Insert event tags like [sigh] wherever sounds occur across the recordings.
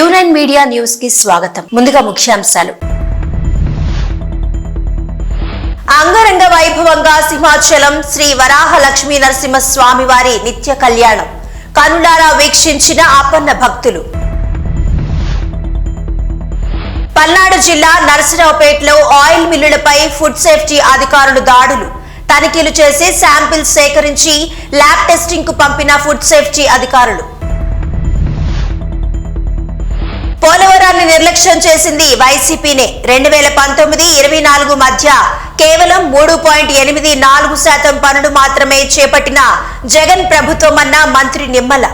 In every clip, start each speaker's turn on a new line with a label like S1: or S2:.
S1: యూనైన్ media న్యూస్కి స్వాగతం. ముందుగా ముఖ్యాంశాలు. అంగరంగ వైభవంగా సింహాచలం శ్రీ వరాహ లక్ష్మీ నరసింహస్వామి వారి నిత్య కళ్యాణం. కనులారా వీక్షించిన ఆపన్న భక్తులు. పల్నాడు జిల్లా నరసరావుపేటలో ఆయిల్ మిల్లులపై ఫుడ్ సేఫ్టీ అధికారులు దాడులు. తనిఖీలు చేసి శాంపిల్స్ సేకరించి ల్యాబ్ టెస్టింగ్కు పంపిన ఫుడ్ సేఫ్టీ అధికారులు. పోలవరాన్ని నిర్లక్ష్యం చేసింది వైసీపీనే. రెండు వేల పంతొమ్మిది ఇరవై నాలుగు మధ్య కేవలం మూడు పాయింట్ ఎనిమిది నాలుగు శాతం పనులు మాత్రమే చేపట్టిన జగన్ ప్రభుత్వం అన్న మంత్రి నిమ్మల.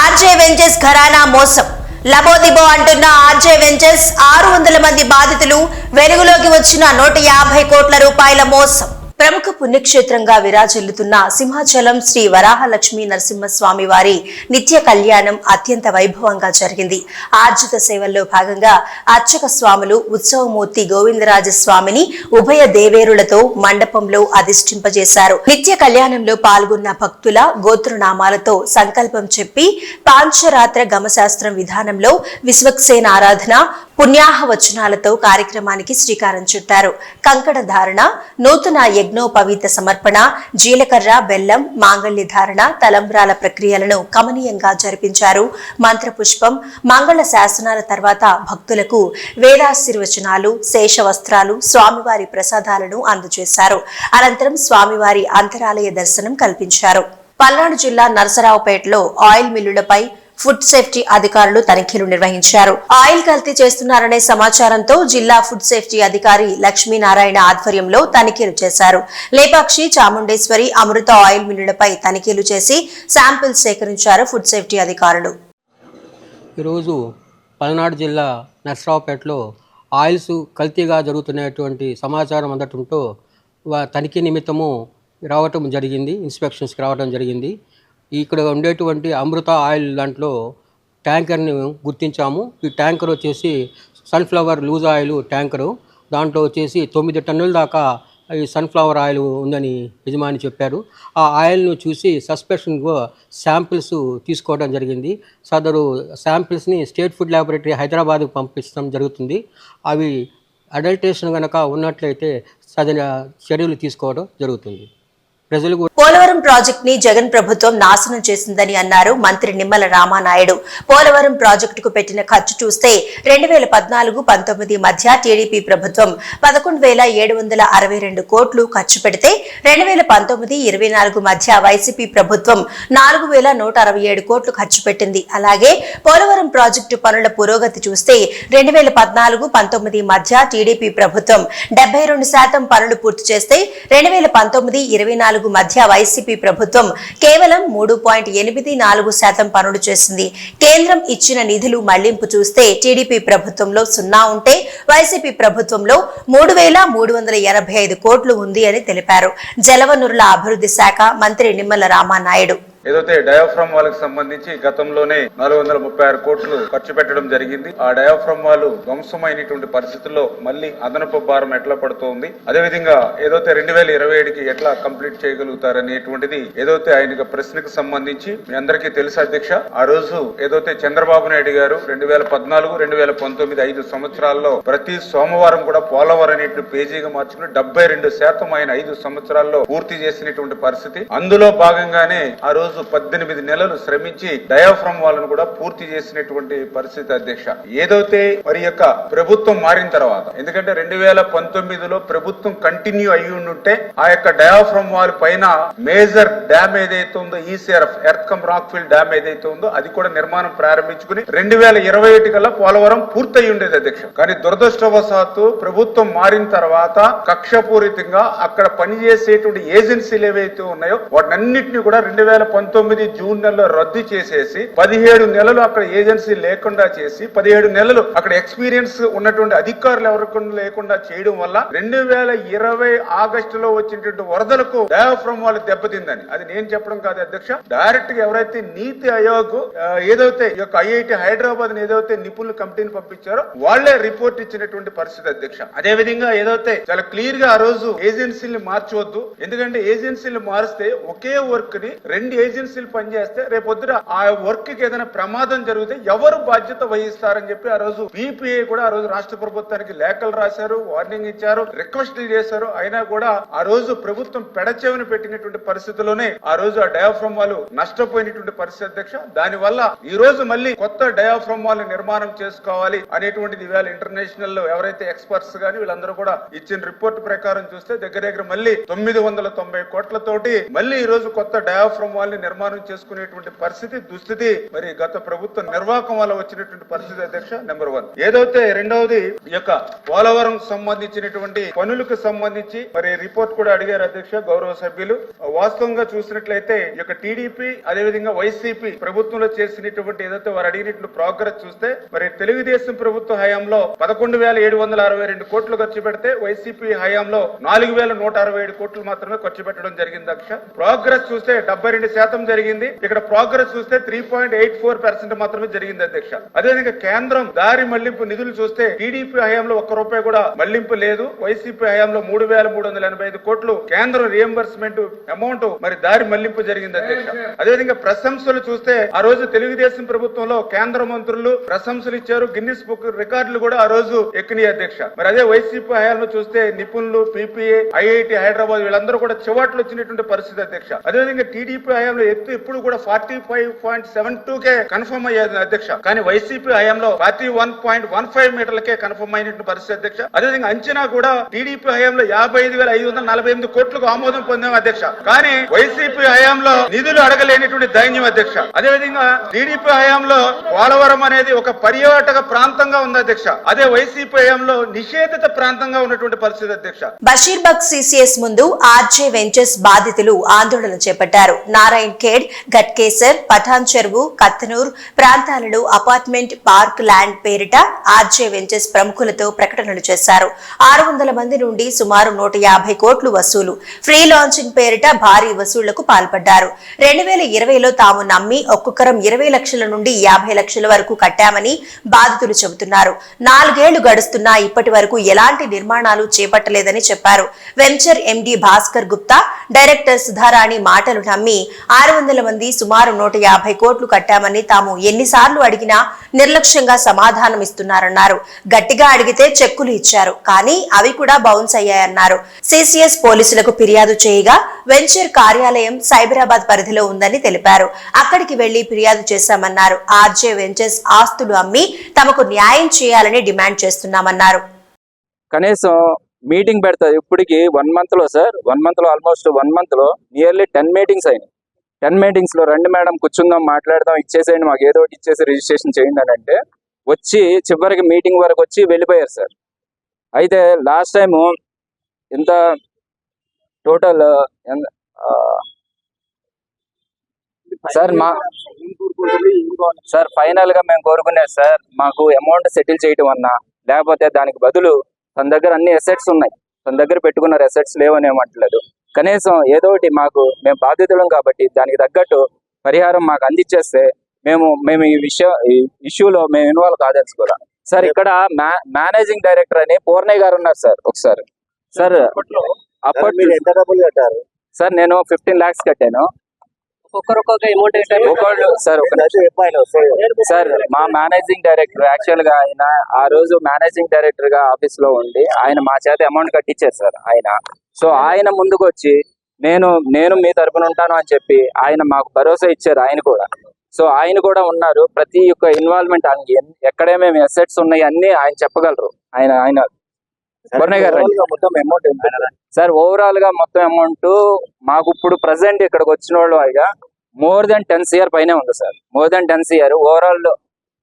S1: ఆర్జే వెంజెస్ ఘరానా మోసం. లబోదిబో అంటున్న ఆర్జే వెంజెస్ ఆరు వందల మంది బాధితులు వెలుగులోకి వచ్చిన నూట యాభై కోట్ల రూపాయల మోసం. ప్రముఖ పుణ్యక్షేత్రంగా విరాజిల్లుతున్న సింహాచలం శ్రీ వరాహలక్ష్మీ నరసింహస్వామి వారి నిత్య కళ్యాణం అత్యంత వైభవంగా జరిగింది. ఆర్జిత సేవల్లో భాగంగా అర్చక స్వాములు ఉత్సవమూర్తి గోవిందరాజ స్వామిని ఉభయ దేవేరులతో మండపంలో అధిష్ఠింపజేశారు. నిత్య కళ్యాణంలో పాల్గొన్న భక్తుల గోత్రనామాలతో సంకల్పం చెప్పి పాంచరాత్ర గమశాస్త్రం విధానంలో విశ్వక్సేన ఆరాధన పుణ్యాహ వచనాలతో కార్యక్రమానికి శ్రీకారం చుట్టారు. కంకణ ధారణ నూతన యజ్ఞోపవీత సమర్పణ జీలకర్ర బెల్లం మాంగళ్య ధారణ తలంబ్రాల ప్రక్రియలను కమనీయంగా జరిపించారు. మంత్రపుష్పం మంగళ శాసనాల తర్వాత భక్తులకు వేదాశీర్వచనాలు శేష వస్త్రాలు స్వామివారి ప్రసాదాలను అందజేశారు. అనంతరం స్వామివారి అంతరాలయ దర్శనం కల్పించారు. పల్నాడు జిల్లా నరసరావుపేటలో ఆయిల్ మిల్లులపై ఫుడ్ సేఫ్టీ అధికారులు తనిఖీలు నిర్వహించారు. ఆయిల్ కల్తీ చేస్తున్నారనే సమాచారంతో జిల్లా ఫుడ్ సేఫ్టీ అధికారి లక్ష్మీనారాయణ ఆధ్వర్యంలో తనిఖీలు చేశారు. లేపాక్షి చాముండేశ్వరి అమృత ఆయిల్ మిల్లులపై తనిఖీలు చేసి శాంపిల్స్ సేకరించారు ఫుడ్ సేఫ్టీ అధికారులు.
S2: ఈరోజు పల్నాడు జిల్లా నర్సరావుపేటలో ఆయిల్స్ కల్తీగా జరుగుతున్నటువంటి సమాచారం అందటంతో తనిఖీ నిమిత్తము రావటం జరిగింది ఇన్స్పెక్షన్స్కి రావడం జరిగింది. ఇక్కడ ఉండేటువంటి అమృత ఆయిల్ దాంట్లో ట్యాంకర్ని గుర్తించాము. ఈ ట్యాంకర్ వచ్చేసి సన్ఫ్లవర్ లూజ్ ఆయిల్ ట్యాంకరు. దాంట్లో వచ్చేసి తొమ్మిది టన్నుల దాకా ఈ సన్ఫ్లవర్ ఆయిల్ ఉందని యజమాని చెప్పారు. ఆ ఆయిల్ను చూసి సస్పెషన్గా శాంపిల్స్ తీసుకోవడం జరిగింది. సదరు శాంపిల్స్ని స్టేట్ ఫుడ్ ల్యాబొరేటరీ హైదరాబాద్కు పంపించడం జరుగుతుంది. అవి అడల్టేషన్ కనుక ఉన్నట్లయితే సదన చర్యలు తీసుకోవడం జరుగుతుంది. ప్రజలు
S1: పోలవరం ప్రాజెక్ట్ని జగన్ ప్రభుత్వం నాశనం చేసిందని అన్నారు మంత్రి నిమ్మల రామానాయుడు. పోలవరం ప్రాజెక్టుకు పెట్టిన ఖర్చు చూస్తే రెండు వేల పద్నాలుగు పంతొమ్మిది మధ్య టీడీపీ ప్రభుత్వం పదకొండు వేల ఏడు వందల అరవై రెండు కోట్లు ఖర్చు పెడితే రెండు వేల పంతొమ్మిది ఇరవై నాలుగు మధ్య వైసీపీ ప్రభుత్వం నాలుగు వేల నూట అరవై ఏడు కోట్లు ఖర్చు పెట్టింది. అలాగే పోలవరం ప్రాజెక్టు పనుల పురోగతి చూస్తే రెండు వేల పద్నాలుగు పంతొమ్మిది మధ్య టీడీపీ ప్రభుత్వం డెబ్బై రెండు శాతం పనులు పూర్తి చేస్తే రెండు వేల పంతొమ్మిది ఇరవై నాలుగు మధ్య వైసీపీ ప్రభుత్వం కేవలం మూడు పాయింట్ ఎనిమిది నాలుగు శాతం పనులు చేసింది. కేంద్రం ఇచ్చిన నిధులు మళ్ళింపు చూస్తే టీడీపీ ప్రభుత్వంలో సున్నా ఉంటే వైసీపీ ప్రభుత్వంలో మూడు వేల మూడు వందల ఎనభై ఐదు కోట్లు ఉంది అని తెలిపారు. జలవనరుల అభివృద్ధి శాఖ మంత్రి నిమ్మల రామానాయుడు.
S3: ఏదైతే డయాఫ్రమ్ వాళ్ళకి సంబంధించి గతంలోనే నాలుగు వందల ముప్పై ఆరు కోట్లు ఖర్చు పెట్టడం జరిగింది. ఆ డయాఫ్రమ్ వాళ్ళు ధ్వంసమైనటువంటి పరిస్థితుల్లో మళ్ళీ అదనపు భారం ఎట్లా పడుతోంది? అదేవిధంగా ఏదైతే రెండు వేల ఇరవై ఏడుకి ఎట్లా కంప్లీట్ చేయగలుగుతారనేటువంటిది ఏదైతే ఆయన ప్రశ్నకు సంబంధించి మీ అందరికీ తెలుసు అధ్యక్ష ఆ రోజు ఏదైతే చంద్రబాబు నాయుడు గారు రెండు వేల పద్నాలుగు రెండు వేల పంతొమ్మిది ఐదు సంవత్సరాల్లో ప్రతి సోమవారం కూడా పోలవరం అనేటువంటి పేజీగా మార్చుకుని డెబ్బై రెండు శాతం ఆయన ఐదు సంవత్సరాల్లో పూర్తి చేసినటువంటి పరిస్థితి. అందులో భాగంగానే ఆ రోజు పద్దెనిమిది నెలలు శ్రమించి డయాఫ్రమ్ వాళ్ళను కూడా పూర్తి చేసినటువంటి పరిస్థితి అధ్యక్ష. ఏదైతే మరి యొక్క ప్రభుత్వం మారిన తర్వాత ఎందుకంటే రెండు వేల పంతొమ్మిదిలో ప్రభుత్వం కంటిన్యూ అయ్యి ఉంటే ఆ యొక్క డయాఫ్రమ్ వాల్ పైన మేజర్ డ్యామ్ ఏదైతే ఉందో ECRF earth cum rock field dam ఏదైతే ఉందో అది కూడా నిర్మాణం ప్రారంభించుకుని రెండు వేల ఇరవై ఒకటి కల్లా పోలవరం పూర్తయి ఉండేది అధ్యక్ష. కానీ దురదృష్టవశాత్తు ప్రభుత్వం మారిన తర్వాత కక్షపూరితంగా అక్కడ పనిచేసేటువంటి ఏజెన్సీలు ఏవైతే ఉన్నాయో వాటినన్నింటినీ కూడా రెండు వేల పంతొమ్మిది జూన్ నెలలో రద్దు చేసేసి పదిహేడు నెలలు అక్కడ ఏజెన్సీ లేకుండా చేసి పదిహేడు నెలలు అక్కడ ఎక్స్పీరియన్స్ ఉన్నటువంటి అధికారులు ఎవరికి లేకుండా చేయడం వల్ల రెండు వేల ఇరవై ఆగస్టులో వచ్చినటువంటి వరదలకు డయాఫ్రమ్ వాళ్ళు దెబ్బతిందని. అది నేను చెప్పడం కాదు అధ్యక్ష. డైరెక్ట్గా ఎవరైతే నీతి ఆయోగ్ ఏదైతే ఈ యొక్క ఐఐటి హైదరాబాద్ ఏదైతే నిపుణుల కమిటీని పంపించారో వాళ్ళే రిపోర్ట్ ఇచ్చినటువంటి పరిస్థితి అధ్యక్ష. అదే విధంగా ఏదైతే చాలా క్లియర్గా ఆ రోజు ఏజెన్సీని మార్చవద్దు. ఎందుకంటే ఏజెన్సీని మారిస్తే ఒకే వర్క్ని రెండు ఏజెన్సీలు పనిచేస్తే రేపొద్దున ఆ వర్క్కి ఏదైనా ప్రమాదం జరిగితే ఎవరు బాధ్యత వహిస్తారని చెప్పి ఆ రోజు బీపీఏ కూడా ఆ రోజు రాష్ట్ర ప్రభుత్వానికి లేఖలు రాశారు వార్నింగ్ ఇచ్చారు రిక్వెస్ట్ చేశారు. అయినా కూడా ఆ రోజు ప్రభుత్వం పెడచెవిని పెట్టినటువంటి పరిస్థితుల్లోనే ఆ రోజు ఆ డయాఫ్రమ్ వాళ్ళు నష్టపోయినటువంటి పరిస్థితి అధ్యక్ష. దాని వల్ల ఈ రోజు మళ్ళీ కొత్త డయాఫ్రమ్ వాళ్ళు నిర్మాణం చేసుకోవాలి అనేటువంటిది ఇవాళ ఇంటర్నేషనల్ ఎవరైతే ఎక్స్పర్ట్స్ గాని వీళ్ళందరూ కూడా ఇచ్చిన రిపోర్ట్ ప్రకారం చూస్తే దగ్గర దగ్గర మళ్ళీ తొమ్మిది వందల తొంభై కోట్లతోటి మళ్ళీ ఈ రోజు కొత్త డయాఫ్రమ్ వాళ్ళని నిర్మాణం చేసుకునేటువంటి పరిస్థితి దుస్థితి మరి గత ప్రభుత్వ నిర్వాహకం వల్ల వచ్చినటువంటి పరిస్థితి అధ్యక్ష నెంబర్ వన్. ఏదైతే రెండవది యొక్క పోలవరం సంబంధించినటువంటి పనులకు సంబంధించి మరి రిపోర్ట్ కూడా అడిగారు అధ్యక్ష గౌరవ సభ్యులు. వాస్తవంగా చూసినట్లయితే ఈ యొక్క టీడీపీ అదేవిధంగా వైసీపీ ప్రభుత్వంలో చేసినటువంటి ఏదైతే వారు అడిగినటువంటి ప్రోగ్రెస్ చూస్తే మరి తెలుగుదేశం ప్రభుత్వ హయాంలో పదకొండు వేల ఏడు వందల అరవై రెండు కోట్లు ఖర్చు పెడితే వైసీపీ హయాంలో నాలుగు వేల నూట అరవై ఏడు కోట్లు మాత్రమే ఖర్చు పెట్టడం జరిగింది అక్ష ప్రోగ్రెస్ చూస్తే డెబ్బై రెండు శాతం జరిగింది. ఇక్కడ ప్రోగ్రెస్ చూస్తే three point eight four percent మాత్రమే జరిగింది అధ్యక్ష. అదేవిధంగా కేంద్రం దారి మళ్ళింపు నిధులు చూస్తే టీడీపీ హయాంలో ఒక్క రూపాయి కూడా మళ్ళింపు లేదు. వైసీపీ హయాంలో మూడు వేల మూడు వందల ఎనభై ఐదు కోట్లు కేంద్రం రియంబర్స్మెంట్ అమౌంట్ మరి దారి మళ్ళింపు జరిగింది అధ్యక్ష. అదేవిధంగా ప్రశంసలు చూస్తే ఆ రోజు తెలుగుదేశం ప్రభుత్వంలో కేంద్ర మంత్రులు ప్రశంసలు ఇచ్చారు. గిన్నిస్ బుక్ రికార్డులు కూడా ఆ రోజు ఎక్కినాయి అధ్యక్ష. మరి అదే వైసీపీ హయాంలో చూస్తే నిపుణులు పీపీఏ ఐఐటి హైదరాబాద్ వీళ్ళందరూ కూడా చివాట్లు వచ్చినటువంటి పరిస్థితి అధ్యక్ష. అదేవిధంగా టీడీపీ హయాంలో ఎత్తు ఎప్పుడు కూడా forty five point seven two K confirm అయ్యేది అధ్యక్ష. కానీ వైసీపీ హయాంలో forty one point one five మీటర్లకే confirm అయినటువంటి పరిస్థితి అధ్యక్ష. అదేవిధంగా అంచనా కూడా టీడీపీ హయాంలో యాభై ఐదు వేల ఐదు వందల నలభై ఎనిమిది కోట్లకు ఆమోదం పొందాం అధ్యక్ష. కానీ వైసీపీ హయాంలో నిధులు అడగలేనటువంటి దైన్యం అధ్యక్ష. అదేవిధంగా టీడీపీ హయాంలో పోలవరం అనేది ఒక పర్యాటక ప్రాంతంగా ఉంది అధ్యక్ష. అదే వైసీపీ హయాంలో నిషేధిత ప్రాంతంగా ఉన్నటువంటి పరిస్థితి అధ్యక్ష.
S1: బషీర్బాగ్ సిసిఎస్ ముందు ఆర్జే వెంచర్స్ బాధితులు ఆందోళన చేపట్టారు. నారాయణ ఖేడ్ గట్కేసర్ పఠాన్ చెరువు కత్తనూర్ ప్రాంతాలలో అపార్ట్మెంట్ పార్క్ ల్యాండ్ పేరిట ఆర్జే వెంచర్స్ ప్రముఖులతో ప్రకటనలు చేశారు. ఆరు వందల మంది నుండి సుమారు నూట యాభై కోట్లు వసూలు. ఫ్రీ లాంచింగ్ పేరిట భారీ వసూళ్ళకు పాల్పడ్డారు. రెండు వేల ఇరవైలో తాము నమ్మి ఒక్కొక్కరం ఇరవై లక్షల నుండి యాభై లక్షల వరకు కట్టామని బాధితులు చెబుతున్నారు. నాలుగేళ్ళు గడుస్తున్నా ఇప్పటి వరకు ఎలాంటి నిర్మాణాలు చేపట్టలేదని చెప్పారు. Venture MD Bhaskar Gupta director Sudharani మాటలు నమ్మి ఆరు వందల మంది సుమారు నూట యాభై కోట్లు కట్టామని తాము ఎన్నిసార్లు అడిగినా నిర్లక్ష్యంగా సమాధానం ఇస్తున్నారన్నారు. గట్టిగా అడిగితే చెక్కులు ఇచ్చారు. కానీ అవి కూడా బౌన్స్ అయ్యాయన్నారు. సిసిఎస్ పోలీసులకు ఫిర్యాదు చేయగా వెంచర్ కార్యాలయం సైబరాబాద్ పరిధిలో ఉందని తెలిపారు. అక్కడికి వెళ్ళి ఫిర్యాదు చేశామన్నారు. ఆర్జే వెంచర్స్ ఆస్తులు అమ్మి తమకు న్యాయం చేయాలని డిమాండ్ చేస్తున్నామన్నారు.
S4: కనీసం మీటింగ్ పెడతారు. ఇప్పటికి వన్ మంత్లో సార్. వన్ మంత్లో ఆల్మోస్ట్ వన్ మంత్లో నియర్లీ టెన్ మీటింగ్స్ అయినాయి. టెన్ మీటింగ్స్లో రండి మేడం కూర్చుందాం మాట్లాడదాం ఇచ్చేసేయండి మాకు ఏదో ఒకటి ఇచ్చేసి రిజిస్ట్రేషన్ చేయండి అని అంటే వచ్చి చివరికి మీటింగ్ వరకు వచ్చి వెళ్ళిపోయారు సార్. అయితే లాస్ట్ టైం ఇంత టోటల్ సార్ మా సార్ ఫైనల్గా మేము కోరుకునేది సార్ మాకు అమౌంట్ సెటిల్ చేయటం అన్నా లేకపోతే దానికి బదులు తన దగ్గర అన్ని అసెట్స్ ఉన్నాయి. తన దగ్గర పెట్టుకున్న అసెట్స్ లేవని ఏమంటలేదు కనీసం ఏదో ఒకటి మాకు మేము బాధితులం కాబట్టి దానికి తగ్గట్టు పరిహారం మాకు అందించేస్తే మేము మేము ఈ విషయం ఈ ఇష్యూలో మేము ఇన్వాల్వ్ కాదలుచుకోరా సార్ ఇక్కడ మేనేజింగ్ డైరెక్టర్ అని పూర్ణయ్య గారు ఉన్నారు సార్ ఒకసారి. సార్ అప్పట్లో
S5: ఎంత డబ్బులు కట్టారు?
S4: సార్ నేను ఫిఫ్టీన్ లాక్స్ కట్టాను.
S2: అమౌంట్
S4: సార్ మా మేనేజింగ్ డైరెక్టర్ యాక్చువల్గా ఆయన ఆ రోజు మేనేజింగ్ డైరెక్టర్గా ఆఫీస్లో ఉండి ఆయన మా చేత అమౌంట్ కట్టించారు సార్ ఆయన. సో ఆయన ముందుకు వచ్చి నేను నేను మీ తరపున ఉంటాను అని చెప్పి ఆయన మాకు భరోసా ఇచ్చారు ఆయన కూడా. సో ఆయన కూడా ఉన్నారు. ప్రతి ఒక్క ఇన్వాల్వ్మెంట్ ఎక్కడేమేమి అసెట్స్ ఉన్నాయి అన్ని ఆయన చెప్పగలరు. ఆయన ఆయన. సార్ ఓవరాల్గా మొత్తం అమౌంట్ మాకు ఇప్పుడు ప్రజెంట్ ఇక్కడికి వచ్చిన వాళ్ళు మోర్ దెన్ టెన్ సిఆర్ పైనే ఉంది sir. More than ten CR overall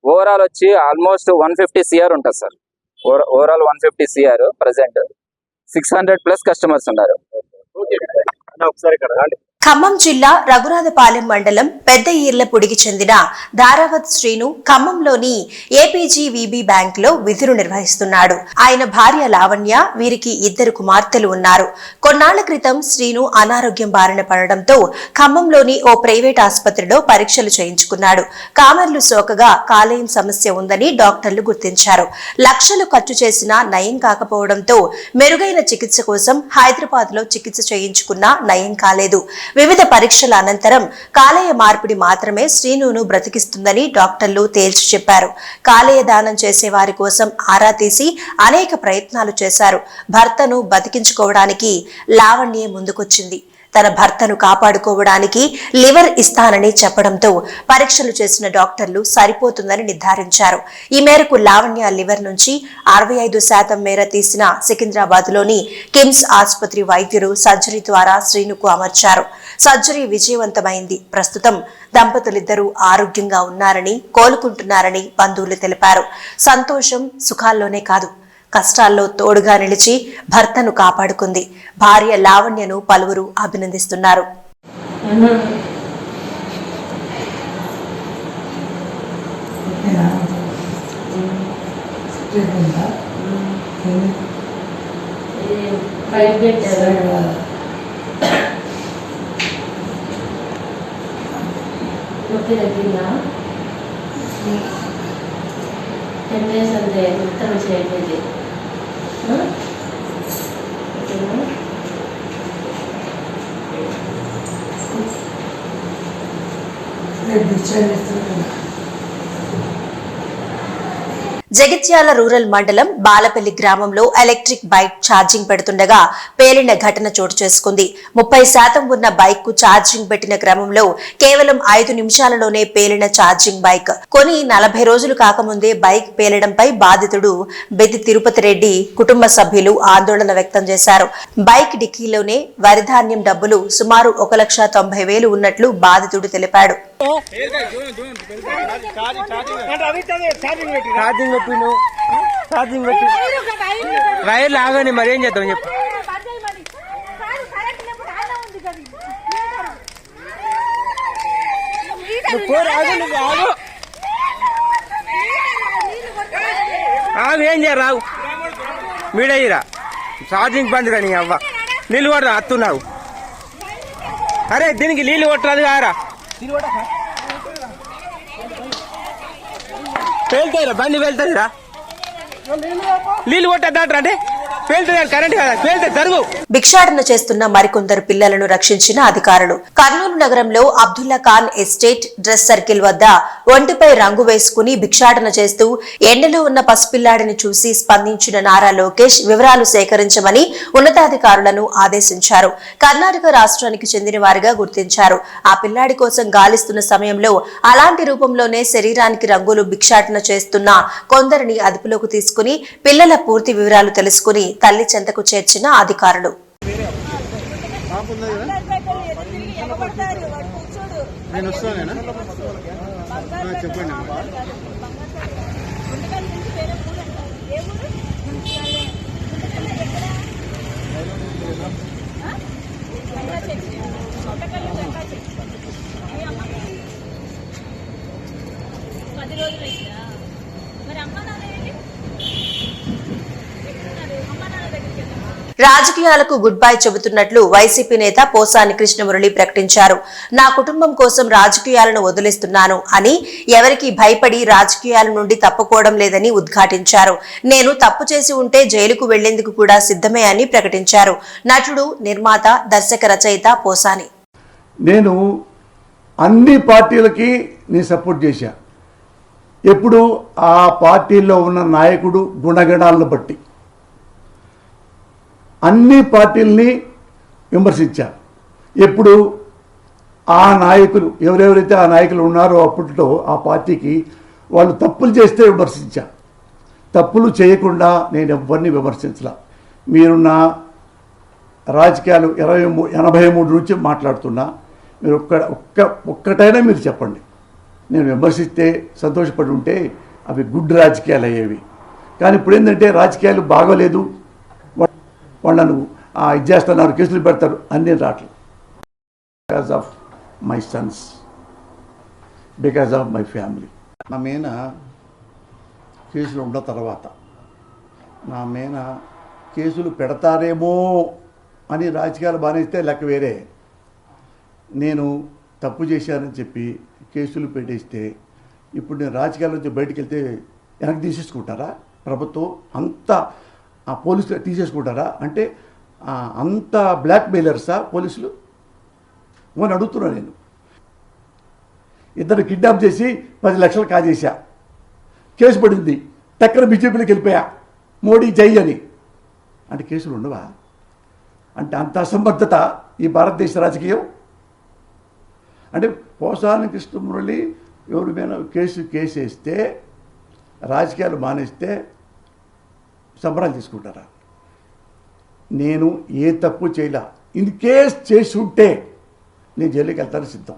S4: overall వచ్చి ఆల్మోస్ట్ వన్ ఫిఫ్టీ సిఆర్ ఉంటుంది sir. Overall one fifty CR present six hundred plus customers ఉన్నారు.
S5: ఒకసారి ఇక్కడ
S1: ఖమ్మం జిల్లా రఘునాథపాలెం మండలం పెద్ద ఈర్లపుడికి చెందిన ధారావత్ శ్రీను ఖమ్మంలోని ఏపీజీవీబీ బ్యాంక్లో విధులు నిర్వహిస్తున్నాడు. ఆయన భార్య లావణ్య వీరికి ఇద్దరు కుమార్తెలు ఉన్నారు. కొన్నాళ్ళ క్రితం శ్రీను అనారోగ్యం బారిన పడడంతో ఖమ్మంలోని ఓ ప్రైవేట్ ఆసుపత్రిలో పరీక్షలు చేయించుకున్నాడు. కామర్లు సోకగా కాలేయం సమస్య ఉందని డాక్టర్లు గుర్తించారు. లక్షలు ఖర్చు చేసినా నయం కాకపోవడంతో మెరుగైన చికిత్స కోసం హైదరాబాద్లో చికిత్స చేయించుకున్నా నయం కాలేదు. వివిధ పరీక్షల అనంతరం కాలేయ మార్పిడి మాత్రమే శ్రీనును బ్రతికిస్తుందని డాక్టర్లు తేల్చి చెప్పారు. కాలేయ దానం చేసే వారి కోసం ఆరా తీసి అనేక ప్రయత్నాలు చేశారు. భర్తను బతికించుకోవడానికి లావణ్యే ముందుకొచ్చింది. తన భర్తను కాపాడుకోవడానికి లివర్ ఇస్తానని చెప్పడంతో పరీక్షలు చేసిన డాక్టర్లు సరిపోతుందని నిర్ధారించారు. ఈ మేరకు లావణ్య లివర్ నుంచి అరవై ఐదు శాతం మేర తీసిన సికింద్రాబాద్లోని కిమ్స్ ఆసుపత్రి వైద్యులు సర్జరీ ద్వారా శ్రీనుకు అమర్చారు. సర్జరీ విజయవంతమైంది ప్రస్తుతం దంపతులిద్దరూ ఆరోగ్యంగా ఉన్నారని కోలుకుంటున్నారని బంధువులు తెలిపారు సంతోషం సుఖాల్లోనే కాదు కష్టాల్లో తోడుగా నిలిచి భర్తను కాపాడుకుంది భార్య లావణ్యను పలువురు అభినందిస్తున్నారు
S6: ప్రైవేట్ పెట్టారు నొప్పి తగ్గిందా టెన్ డేస్ అంతే మొత్తం మంచిగా అయిపోయింది ఆ? ఓకేనా?
S1: జగిత్యాల రూరల్ మండలం బాలపల్లి గ్రామంలో ఎలక్ట్రిక్ బైక్ ఛార్జింగ్ పెడుతుండగా పేలిన ఘటన చోటు చేసుకుంది. ముప్పై శాతం ఉన్న బైక్కు ఛార్జింగ్ పెట్టిన క్రమంలో కేవలం ఐదు నిమిషాలలోనే పేలిన ఛార్జింగ్ బైక్. కొని నలభై రోజులు కాకముందే బైక్ పేలడంపై బాధితుడు బెది తిరుపతి రెడ్డి కుటుంబ సభ్యులు ఆందోళన వ్యక్తం చేశారు. బైక్ డిక్కీలోనే వరిధాన్యం డబ్బులు సుమారు ఒక లక్ష తొంభై వేలు ఉన్నట్లు బాధితుడు తెలిపాడు.
S5: ఛార్జింగ్ పెట్టిను ఛార్జింగ్ పెట్టి వైర్లు మరి ఏం చేద్దాం చెప్పు. ఆగు, ఏం చేయరావు మీడయ్యిరా ఛార్జింగ్ బంద్ కానీ అవ్వ. నీళ్ళు కొడరా అత్తున్నావు అరే దీనికి నీళ్ళు కొట్టరాదు కారా పేలుతాయిరా బండి వెళ్తుందిరా నీళ్ళు కొట్టద్దాట్రా అంటే
S1: భిక్షాటన చేస్తున్న మరికొందరు పిల్లలను రక్షించిన అధికారులు. కర్నూలు నగరంలో Abdullah Khan estate dress circle వద్ద ఒంటిపై రంగు వేసుకుని భిక్షాటన చేస్తూ ఎండలో ఉన్న పసిపిల్లాడిని చూసి స్పందించిన నారా లోకేష్ వివరాలు సేకరించమని ఉన్నతాధికారులను ఆదేశించారు. కర్ణాటక రాష్ట్రానికి చెందిన వారిగా గుర్తించారు. ఆ పిల్లాడి కోసం గాలిస్తున్న సమయంలో అలాంటి రూపంలోనే శరీరానికి రంగులు భిక్షాటన చేస్తున్న కొందరిని అదుపులోకి తీసుకుని పిల్లల పూర్తి వివరాలు తెలుసుకుని తల్లి చెంతకు చేర్చిన అధికారులు.
S7: నేను వస్తానేనా చెప్పండి
S8: పది రోజులు అయిందా మరి అమ్మ నాన్న ఏంటి ఎక్కడున్నారు? అమ్మ నాన్న దగ్గరికి వెళ్దామా
S1: రాజకీయాలకు గుడ్ బై చెబుతున్నట్లు వైసీపీ నేత పోసాని కృష్ణమురళి ప్రకటించారు. నా కుటుంబం కోసం రాజకీయాలను వదిలేస్తున్నాను అని ఎవరికి భయపడి రాజకీయాల నుండి తప్పుకోవడం లేదని ఉద్ఘాటించారు. నేను తప్పు చేసి ఉంటే జైలుకు వెళ్ళేందుకు కూడా సిద్ధమే అని ప్రకటించారు. నటుడు నిర్మాత దర్శక రచయిత పోసాని.
S9: నేను అన్ని పార్టీలకి నేను సపోర్ట్ చేశా. ఎప్పుడు ఆ పార్టీల్లో ఉన్న నాయకుడు గుణగణాలను బట్టి. అన్ని పార్టీల్ని విమర్శించా ఎప్పుడు ఆ నాయకులు ఎవరెవరైతే ఆ నాయకులు ఉన్నారో అప్పట్లో ఆ పార్టీకి వాళ్ళు తప్పులు చేస్తే విమర్శించా తప్పులు చేయకుండా నేను ఎవరిని విమర్శించలా. మీరు నా రాజకీయాలు ఇరవై ఎనభై మూడు నుంచి మాట్లాడుతున్నా మీరు ఒక్క ఒక్క ఒక్కటైనా మీరు చెప్పండి. నేను విమర్శిస్తే సంతోషపడి ఉంటే అవి గుడ్ రాజకీయాలు అయ్యేవి. కానీ ఇప్పుడు ఏంటంటే రాజకీయాలు బాగోలేదు వాళ్ళను ఆ, ఇది చేస్తున్నారు కేసులు పెడతారు అన్నీ రావట్లేదు. Because of my sons because of my family నా మీద కేసులు ఉన్న తర్వాత నా మీద కేసులు పెడతారేమో అని రాజకీయాలు బానేస్తే లెక్క వేరే. నేను తప్పు చేశానని చెప్పి కేసులు పెట్టేస్తే ఇప్పుడు నేను రాజకీయాల నుంచి బయటకు వెళ్తే వెనక్కి తీసేసుకుంటారా? ప్రభుత్వం అంత ఆ పోలీసులు తీసేసుకుంటారా? అంటే అంత బ్లాక్ మెయిలర్సా పోలీసులు? అని అడుగుతున్నా నేను. ఇద్దరు కిడ్నాప్ చేసి పది లక్షలు కాజేశా. కేసు పడింది. టక్కన బీజేపీలోకి వెళ్ళిపోయా. మోడీ జై అని. అంటే కేసులు ఉండవా? అంటే అంత అసంబద్ధత ఈ భారతదేశ రాజకీయం? అంటే పోసాని కృష్ణమురళి ఎవరి మీద కేసు కేసేస్తే రాజకీయాలు మానేస్తే సంబరాలు తీసుకుంటారా? నేను ఏ తప్పు చేయలే. ఇన్ కేస్ చేసి ఉంటే నేను జైలుకి వెళ్తాను సిద్ధం.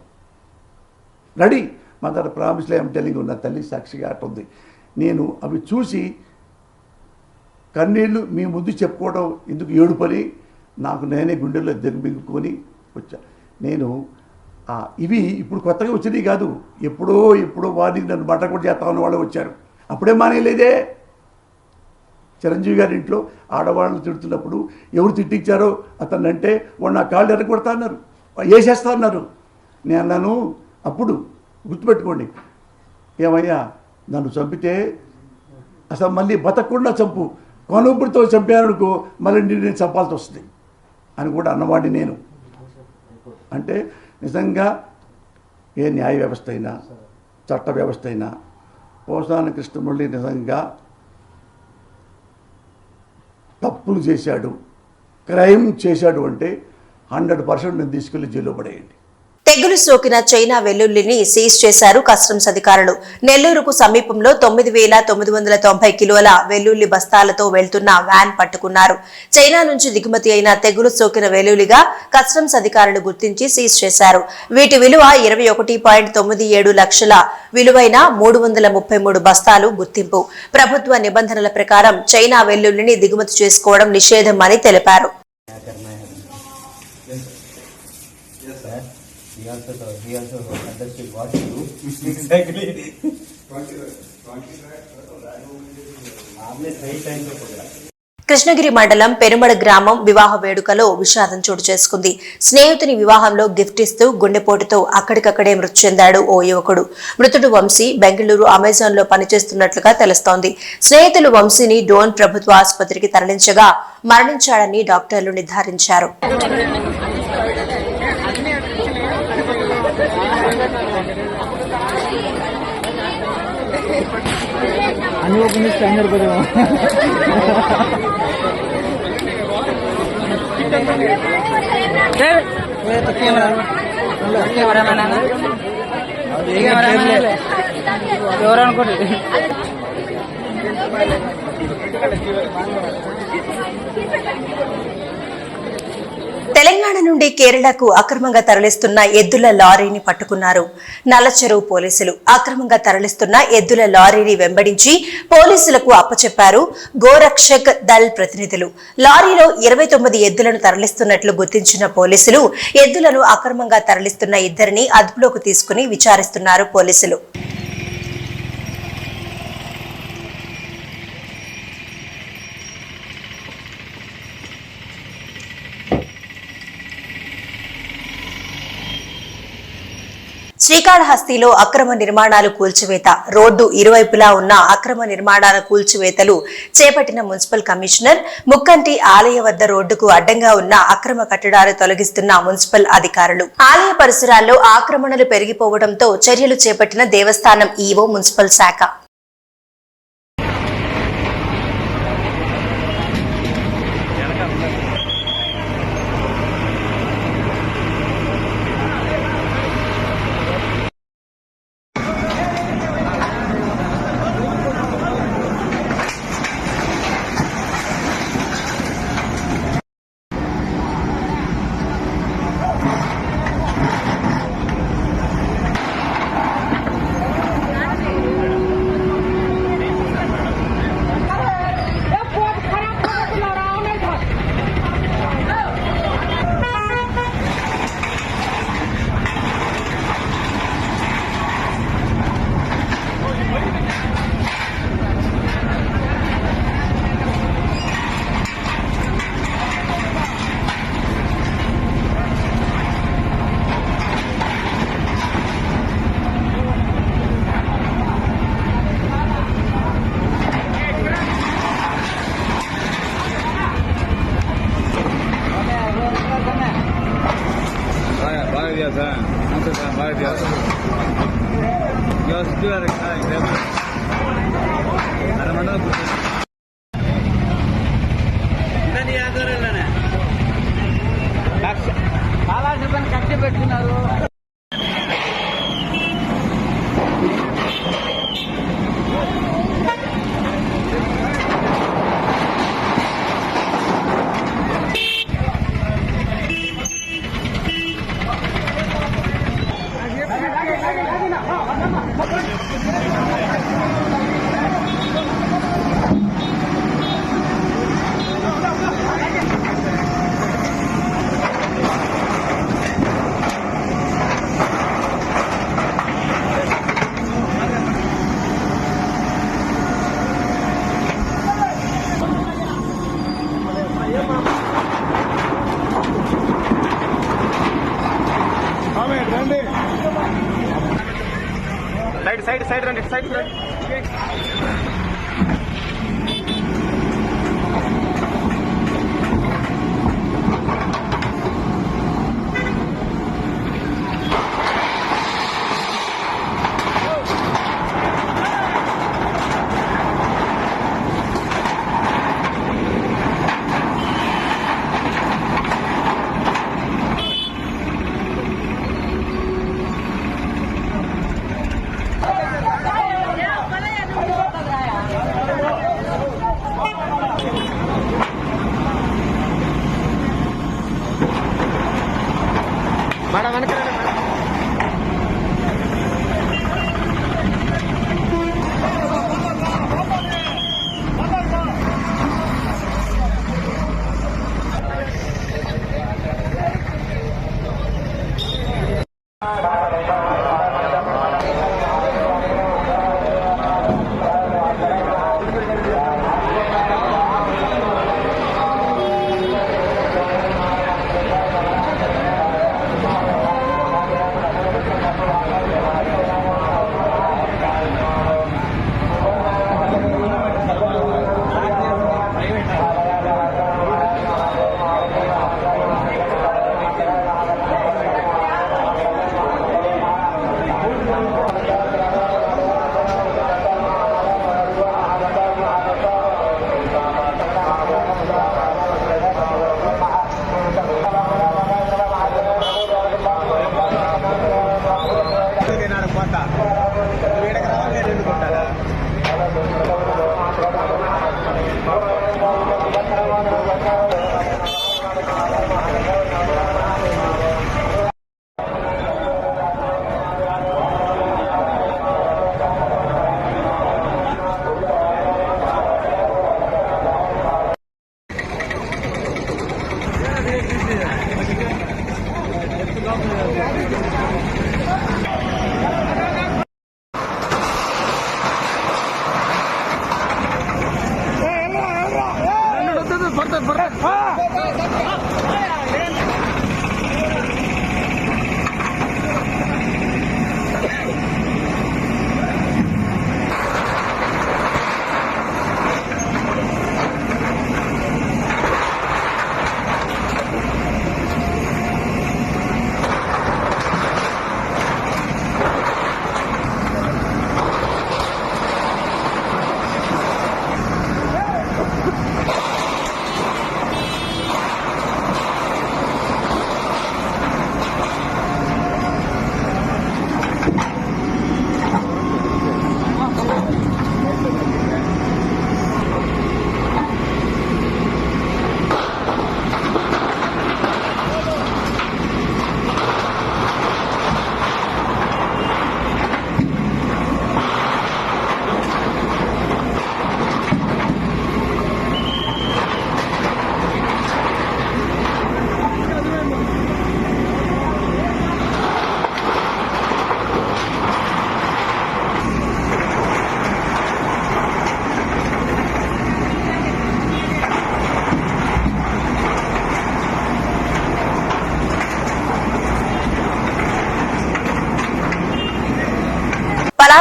S9: రెడీ? మదర్ ప్రామిస్లో ఏం టెలింగ్ ఉన్న తల్లి సాక్షిగా అటుంది నేను అవి చూసి కన్నీళ్ళు మీ ముందు చెప్పుకోవడం ఎందుకు ఏడుపని నాకు నేనే గుండెల్లో దిగబింగుకొని వచ్చా. నేను ఇవి ఇప్పుడు కొత్తగా వచ్చినవి కాదు. ఎప్పుడో ఎప్పుడో వాడిని నన్ను బట్ట కూడా చేస్తామని వాళ్ళు వచ్చారు. అప్పుడే మానేయలేదే? చిరంజీవి గారి ఇంట్లో ఆడవాళ్ళు తిడుతున్నప్పుడు ఎవరు తిట్టించారో అతన్ని అంటే వాడు నా కాళ్ళు ఎరగొడతా అన్నారు వేసేస్తా అన్నారు. నేను అన్నాను అప్పుడు గుర్తుపెట్టుకోండి. ఏమయ్యా నన్ను చంపితే అసలు మళ్ళీ బతకకుండా చంపు. కొనుపుడితో చంపాననుకో మళ్ళీ నేను చంపాల్సి వస్తుంది అని కూడా అన్నవాడిని నేను. అంటే నిజంగా ఏ న్యాయ వ్యవస్థ అయినా చట్ట వ్యవస్థ అయినా పోసాన కృష్ణమురళి నిజంగా తప్పులు చేశాడు క్రైమ్ చేశాడు అంటే హండ్రెడ్ పర్సెంట్ నేను తీసుకెళ్ళి జైల్లో పడేయండి.
S1: తెగులు సోకిన చైనా వెల్లుల్లిని సీజ్ చేశారు కస్టమ్స్ అధికారులు. నెల్లూరుకు సమీపంలో తొమ్మిది వేల తొమ్మిది వందల తొంభై కిలోల వెల్లుల్లి బస్తాలతో వెళ్తున్న వ్యాన్ పట్టుకున్నారు. చైనా నుంచి దిగుమతి అయిన తెగులు సోకిన వెల్లుల్లిగా కస్టమ్స్ అధికారులు గుర్తించి సీజ్ చేశారు. వీటి విలువ ఇరవై ఒకటి పాయింట్ తొమ్మిది ఏడు లక్షల విలువైన మూడు వందల ముప్పై మూడు బస్తాలు గుర్తింపు. ప్రభుత్వ నిబంధనల ప్రకారం చైనా వెల్లుల్లిని దిగుమతి చేసుకోవడం నిషేధం అని తెలిపారు. [laughs] కృష్ణగిరి మండలం పెనుమడ గ్రామం వివాహ వేడుకలో విషాదం చోటు చేసుకుంది. స్నేహితుని వివాహంలో గిఫ్ట్ ఇస్తూ గుండెపోటుతో అక్కడికక్కడే మృతి చెందాడు ఓ యువకుడు. మృతుడు వంశీ బెంగళూరు అమెజాన్లో పనిచేస్తున్నట్లుగా తెలుస్తోంది. స్నేహితులు వంశీని డోన్ ప్రభుత్వ ఆసుపత్రికి తరలించగా మరణించాడని డాక్టర్లు నిర్ధారించారు. அனுபவ பண்ணி ஸ்டாண்டர் போதும் ఎవరు అనుకోండి తెలంగాణ నుండి కేరళకు అక్రమంగా తరలిస్తున్న ఎద్దుల లారీని పట్టుకున్నారు. నల్లచెరువు పోలీసులు అక్రమంగా తరలిస్తున్న ఎద్దుల లారీని వెంబడించి పోలీసులకు అప్పచెప్పారు గోరక్షక్ దళ్ ప్రతినిధులు. లారీలో ఇరవై తొమ్మిది ఎద్దులను తరలిస్తున్నట్లు గుర్తించిన పోలీసులు ఎద్దులను అక్రమంగా తరలిస్తున్న ఇద్దరిని అదుపులోకి తీసుకుని విచారిస్తున్నారు పోలీసులు. శ్రీకాళహస్తిలో అక్రమ నిర్మాణాలు కూల్చివేత. రోడ్డు ఇరువైపులా ఉన్న అక్రమ నిర్మాణాల కూల్చివేతలు చేపట్టిన మున్సిపల్ కమిషనర్ ముక్కంటి ఆలయ వద్ద రోడ్డుకు అడ్డంగా ఉన్న అక్రమ కట్టడాలు తొలగిస్తున్న మున్సిపల్ అధికారులు. ఆలయ పరిసరాల్లో ఆక్రమణలు పెరిగిపోవడంతో చర్యలు చేపట్టిన దేవస్థానం ఈవో మున్సిపల్ శాఖ.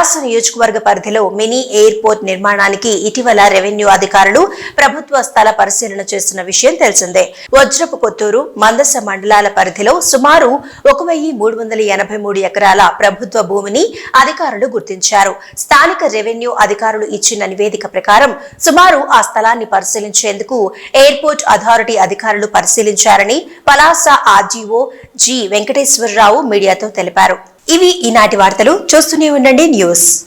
S1: పలాస నియోజకవర్గ పరిధిలో మినీ ఎయిర్పోర్ట్ నిర్మాణానికి ఇటీవల రెవెన్యూ అధికారులు ప్రభుత్వ స్థల పరిశీలన చేస్తున్న విషయం తెలిసిందే. వజ్రపు కొత్తూరు మందస మండలాల పరిధిలో సుమారు ఒక వెయ్యి మూడు వందల ఎనభై మూడు ఎకరాల ప్రభుత్వ భూమిని అధికారులు గుర్తించారు. స్థానిక రెవెన్యూ అధికారులు ఇచ్చిన నివేదిక ప్రకారం సుమారు ఆ స్థలాన్ని పరిశీలించేందుకు ఎయిర్పోర్ట్ అథారిటీ అధికారులు పరిశీలించారని పలాస ఆర్జీఓ జి వెంకటేశ్వరరావు మీడియాతో తెలిపారు. ఇవి ఈనాటి వార్తలు. చూస్తూనే ఉండండి న్యూస్.